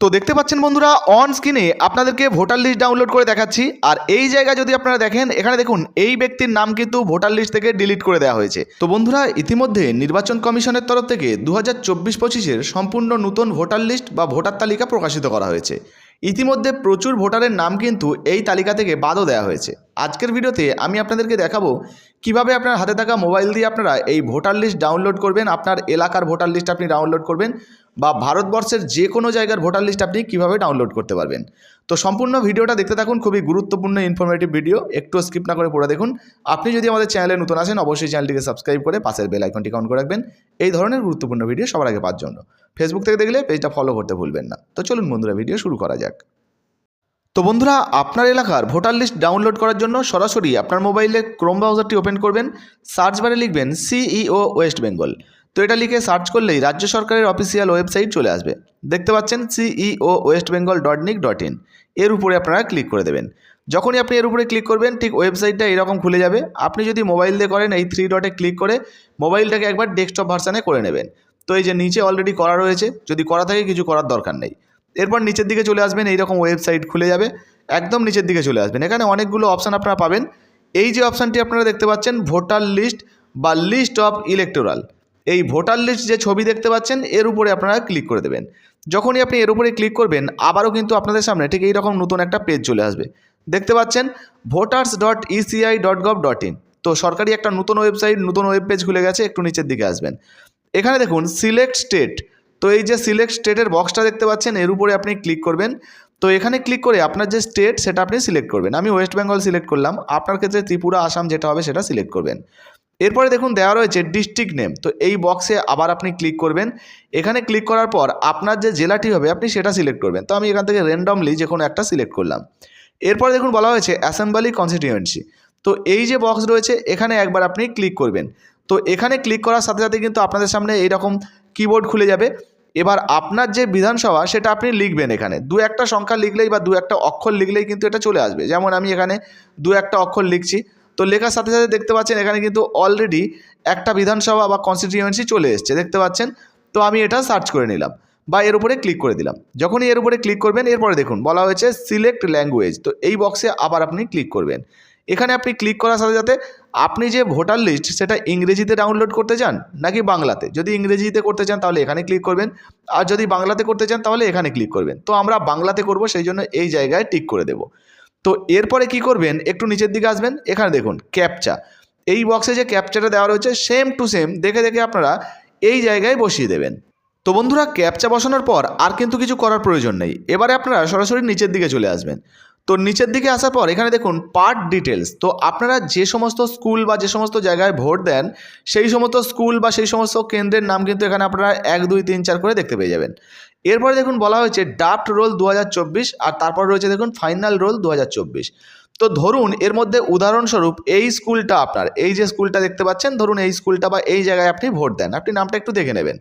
তো দেখতে পাচ্ছেন বন্ধুরা অন স্ক্রিনে আপনাদেরকে ভোটার লিস্ট ডাউনলোড করে দেখাচ্ছি। আর এই জায়গায় যদি আপনারা দেখেন, এখানে দেখুন, এই ব্যক্তির নাম কিন্তু ভোটার লিস্ট থেকে ডিলিট করে দেওয়া হয়েছে। তো বন্ধুরা, ইতিমধ্যে নির্বাচন কমিশনের তরফ থেকে দু হাজার চব্বিশ পঁচিশের সম্পূর্ণ নতুন ভোটার লিস্ট বা ভোটার তালিকা প্রকাশিত করা হয়েছে। ইতিমধ্যে প্রচুর ভোটারের নাম কিন্তু এই তালিকা থেকে বাদও দেওয়া হয়েছে। আজকের ভিডিওতে আমি আপনাদেরকে দেখাবো, কীভাবে আপনার হাতে থাকা মোবাইল দিয়ে আপনারা এই ভোটার লিস্ট ডাউনলোড করবেন, আপনার এলাকার ভোটার লিস্ট আপনি ডাউনলোড করবেন। বা ভারতবর্ষের যে কোনো জায়গার ভোটার লিস্ট আপনি কীভাবে ডাউনলোড করতে পারবেন। তো সম্পূর্ণ ভিডিওটা দেখতে থাকুন, খুবই গুরুত্বপূর্ণ ইনফরমেটিভ ভিডিও একটু স্কিপ না করে পড়ে দেখুন। আপনি যদি আমাদের চ্যানেলে নতুন আসেন, অবশ্যই চ্যানেলটিকে সাবস্ক্রাইব করে পাশের বেল আইকনটি অন করে রাখবেন। এই ধরনের গুরুত্বপূর্ণ ভিডিও সবার আগে পাওয়ার জন্য। ফেসবুক থেকে দেখলে পেজটা ফলো করতে ভুলবেন না। তো চলুন বন্ধুরা ভিডিও শুরু করা যাক। তো বন্ধুরা, আপনার এলাকার ভোটার লিস্ট ডাউনলোড করার জন্য সরাসরি আপনার মোবাইলে ক্রোম ব্রাউজারটি ওপেন করবেন। সার্চ বারে লিখবেন সিইও ওয়েস্ট বেঙ্গল তো এটা লিখে সার্চ করলেই রাজ্য সরকারের অফিসিয়াল ওয়েবসাইট চলে আসবে। দেখতে পাচ্ছেন CEO West Bengal dot NIC dot in এর উপরে আপনারা ক্লিক করে দেবেন। যখনই আপনি এর উপরে ক্লিক করবেন, ঠিক ওয়েবসাইটটা এরকম খুলে যাবে। আপনি যদি মোবাইল দিয়ে করেন, এই থ্রি ডটে ক্লিক করে মোবাইলটাকে একবার ডেস্কটপ ভার্সানে করে নেবেন। তো এই যে নিচে অলরেডি করা রয়েছে, যদি করা থাকে কিছু করার দরকার নেই। এরপর নিচের দিকে চলে আসবেন, এইরকম ওয়েবসাইট খুলে যাবে। একদম নিচের দিকে চলে আসবেন। এখানে অনেকগুলো অপশান আপনারা পাবেন। এই যে অপশানটি আপনারা দেখতে পাচ্ছেন, ভোটার লিস্ট বা লিস্ট অফ ইলেকটোরাল এই ভোটার লিস্ট যে ছবি দেখতে পাচ্ছেন, এর উপরে আপনারা ক্লিক করে দেবেন। যখনই আপনি এর উপরে ক্লিক করবেন, আবারও কিন্তু আপনাদের সামনে ঠিক এইরকম নতুন একটা পেজ চলে আসবে। দেখতে পাচ্ছেন voters dot ECI dot gov dot in তো সরকারি একটা নতুন ওয়েবসাইট নতুন ওয়েব পেজ খুলে গেছে, একটু নিচের দিকে আসবেন। এখানে দেখুন সিলেক্ট স্টেট তো এই যে সিলেক্ট স্টেটের বক্সটা দেখতে পাচ্ছেন, এর উপরে আপনি ক্লিক করবেন। তো এখানে ক্লিক করে আপনার যে স্টেট সেটা আপনি সিলেক্ট করবেন। আমি ওয়েস্ট বেঙ্গল সিলেক্ট করলাম। আপনার ক্ষেত্রে ত্রিপুরা, আসাম যেটা হবে, সেটা সিলেক্ট করবেন। এরপরে দেখুন দেওয়া রয়েছে ডিস্ট্রিক্ট নেম তো এই বক্সে আবার আপনি ক্লিক করবেন। এখানে ক্লিক করার পর আপনার যে জেলাটি হবে, আপনি সেটা সিলেক্ট করবেন। তো আমি এখান থেকে র্যান্ডমলি যে কোনো একটা সিলেক্ট করলাম। এরপরে দেখুন বলা হয়েছে অ্যাসেম্বলি কনস্টিটিউয়েন্সি তো এই যে বক্স রয়েছে, এখানে একবার আপনি ক্লিক করবেন। তো এখানে ক্লিক করার সাথে সাথে কিন্তু আপনাদের সামনে এইরকম কিবোর্ড খুলে যাবে। এবার আপনার যে বিধানসভা, সেটা আপনি লিখবেন এখানে। দু একটা সংখ্যা লিখলেই বা দু একটা অক্ষর লিখলেই কিন্তু এটা চলে আসবে। যেমন আমি এখানে দু একটা অক্ষর লিখছি। তো লেখার সাথে সাথে দেখতে পাচ্ছেন এখানে কিন্তু অলরেডি একটা বিধানসভা বা কনস্টিটিউয়েন্সি চলে এসছে, দেখতে পাচ্ছেন? তো আমি এটা সার্চ করে নিলাম বা এর উপরে ক্লিক করে দিলাম। যখনই এর উপরে ক্লিক করবেন, এরপরে দেখুন বলা হয়েছে সিলেক্ট ল্যাঙ্গুয়েজ তো এই বক্সে আবার আপনি ক্লিক করবেন। এখানে আপনি ক্লিক করার সাথে সাথে আপনি যে ভোটার লিস্ট সেটা ইংরেজিতে ডাউনলোড করতে চান নাকি বাংলাতে? যদি ইংরেজিতে করতে চান তাহলে এখানে ক্লিক করবেন, আর যদি বাংলাতে করতে চান তাহলে এখানে ক্লিক করবেন। তো আমরা বাংলাতে করব, সেই জন্য এই জায়গায় টিক করে দেব। তো এরপরে কি করবেন? একটু নিচের দিকে আসবেন, এখানে দেখুন ক্যাপচা এই বক্সে যে ক্যাপচাটা দেওয়া রয়েছে সেম টু সেম দেখে দেখে আপনারা এই জায়গায় বসিয়ে দেবেন। তো বন্ধুরা ক্যাপচা বসানোর পর আর কিন্তু কিছু করার প্রয়োজন নেই। এবারে আপনারা সরাসরি নিচের দিকে চলে আসবেন। তো নিচের দিকে আসার পর এখানে দেখুন পার্ট ডিটেলস তো আপনারা যে সমস্ত স্কুল বা যে সমস্ত জায়গায় ভোট দেন, সেই সমস্ত স্কুল বা সেই সমস্ত কেন্দ্রের নাম কিন্তু এখানে আপনারা এক, দুই, তিন, চার করে দেখতে পেয়ে যাবেন। এরপরে দেখুন বলা হয়েছে ডাফট রোল দু হাজার চব্বিশ আর তারপর রয়েছে দেখুন ফাইনাল রোল দু হাজার চব্বিশ। তো ধরুন এর মধ্যে উদাহরণস্বরূপ এই স্কুলটা আপনার, এই যে স্কুলটা দেখতে পাচ্ছেন, ধরুন এই স্কুলটা বা এই জায়গায় আপনি ভোট দেন। আপনি নামটা একটু দেখে নেবেন।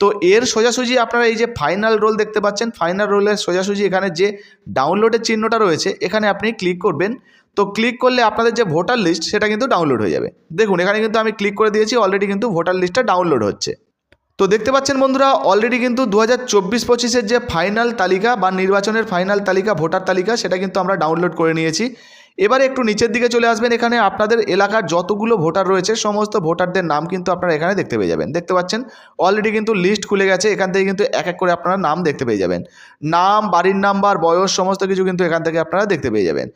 তো এর সোজাসুজি আপনারা এই যে ফাইনাল রোল দেখতে পাচ্ছেন ফাইনাল রোলের সোজাসুজি এখানে যে ডাউনলোডের চিহ্নটা রয়েছে, এখানে আপনি ক্লিক করবেন। তো ক্লিক করলে আপনাদের যে ভোটার লিস্ট সেটা কিন্তু ডাউনলোড হয়ে যাবে। দেখুন, এখানে কিন্তু আমি ক্লিক করে দিয়েছি অলরেডি কিন্তু ভোটার লিস্টটা ডাউনলোড হচ্ছে। তো দেখতে পাচ্ছেন বন্ধুরা অলরেডি কিন্তু দু হাজার চব্বিশ পঁচিশের যে ফাইনাল তালিকা বা নির্বাচনের ফাইনাল তালিকা, ভোটার তালিকা, সেটা কিন্তু আমরা ডাউনলোড করে নিয়েছি। এবারে একটু নিচের দিকে চলে আসবেন, এখানে আপনাদের এলাকার যতগুলো ভোটার রয়েছে, সমস্ত ভোটারদের নাম কিন্তু আপনারা এখানে দেখতে পেয়ে যাবেন। দেখতে পাচ্ছেন অলরেডি কিন্তু লিস্ট খুলে গেছে, এখান থেকে কিন্তু এক এক করে আপনারা নাম দেখতে পেয়ে যাবেন। নাম, বাড়ির নাম্বার বয়স, সমস্ত কিছু কিন্তু এখান থেকে আপনারা দেখতে পেয়ে যাবেন।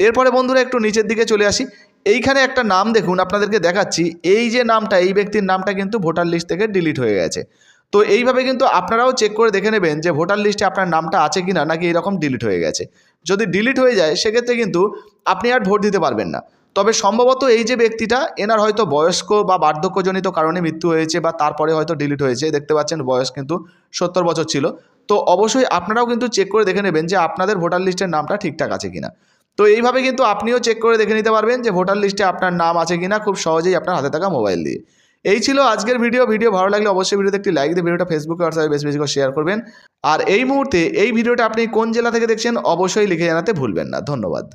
এরপরে বন্ধুরা একটু নিচের দিকে চলে আসি এইখানে একটা নাম দেখুন, আপনাদেরকে দেখাচ্ছি। এই যে নামটা, এই ব্যক্তির নামটা কিন্তু ভোটার লিস্ট থেকে ডিলিট হয়ে গেছে। তো এইভাবে কিন্তু আপনারাও চেক করে দেখে নেবেন যে ভোটার লিস্টে আপনার নামটা আছে কি না নাকি এরকম ডিলিট হয়ে গেছে। যদি ডিলিট হয়ে যায়, সেক্ষেত্রে কিন্তু আপনি আর ভোট দিতে পারবেন না। তবে সম্ভবত এই যে ব্যক্তিটা, এনার হয়তো বয়স্ক বা বার্ধক্যজনিত কারণে মৃত্যু হয়েছে বা তারপরে হয়তো ডিলিট হয়েছে। দেখতে পাচ্ছেন, বয়স কিন্তু সত্তর বছর ছিল। তো অবশ্যই আপনারাও কিন্তু চেক করে দেখে নেবেন যে আপনাদের ভোটার লিস্টের নামটা ঠিকঠাক আছে কিনা। তো এইভাবে কিন্তু আপনিও চেক করে দেখে নিতে পারবেন যে ভোটার লিস্টে আপনার নাম আছে কিনা, খুব সহজেই আপনার হাতে থাকা মোবাইল দিয়ে। এই ছিল আজকের ভিডিও ভিডিও ভালো লাগলে অবশ্যই ভিডিওতে একটি লাইক দিয়ে ভিডিওটা ফেসবুকে হোয়াটসঅ্যাপে বেশি বেশি করে শেয়ার করবেন। আর এই মুহূর্তে এই ভিডিওটা আপনি কোন জেলা থেকে দেখছেন, অবশ্যই লিখে জানাতে ভুলবেন না। ধন্যবাদ।